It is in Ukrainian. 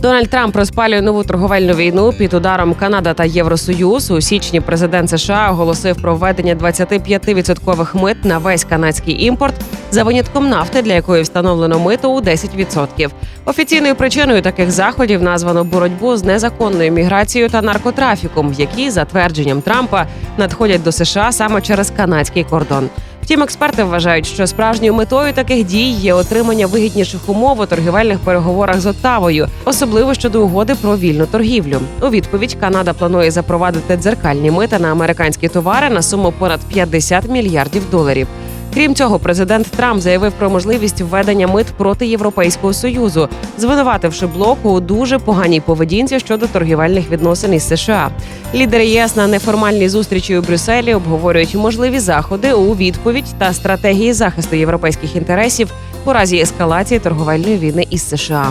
Дональд Трамп розпалює нову торговельну війну під ударом Канада та Євросоюз. У січні президент США оголосив про введення 25% мит на весь канадський імпорт за винятком нафти, для якої встановлено мито у 10%. Офіційною причиною таких заходів названо боротьбу з незаконною міграцією та наркотрафіком, які за твердженням Трампа надходять до США саме через канадський кордон. Втім, експерти вважають, що справжньою метою таких дій є отримання вигідніших умов у торгівельних переговорах з Оттавою, особливо щодо угоди про вільну торгівлю. У відповідь Канада планує запровадити дзеркальні мита на американські товари на суму понад 50 мільярдів доларів. Крім цього, президент Трамп заявив про можливість введення мит проти Європейського союзу, звинувативши блоку у дуже поганій поведінці щодо торгівельних відносин із США. Лідери ЄС на неформальній зустрічі у Брюсселі обговорюють можливі заходи у відповідь та стратегії захисту європейських інтересів у разі ескалації торговельної війни із США.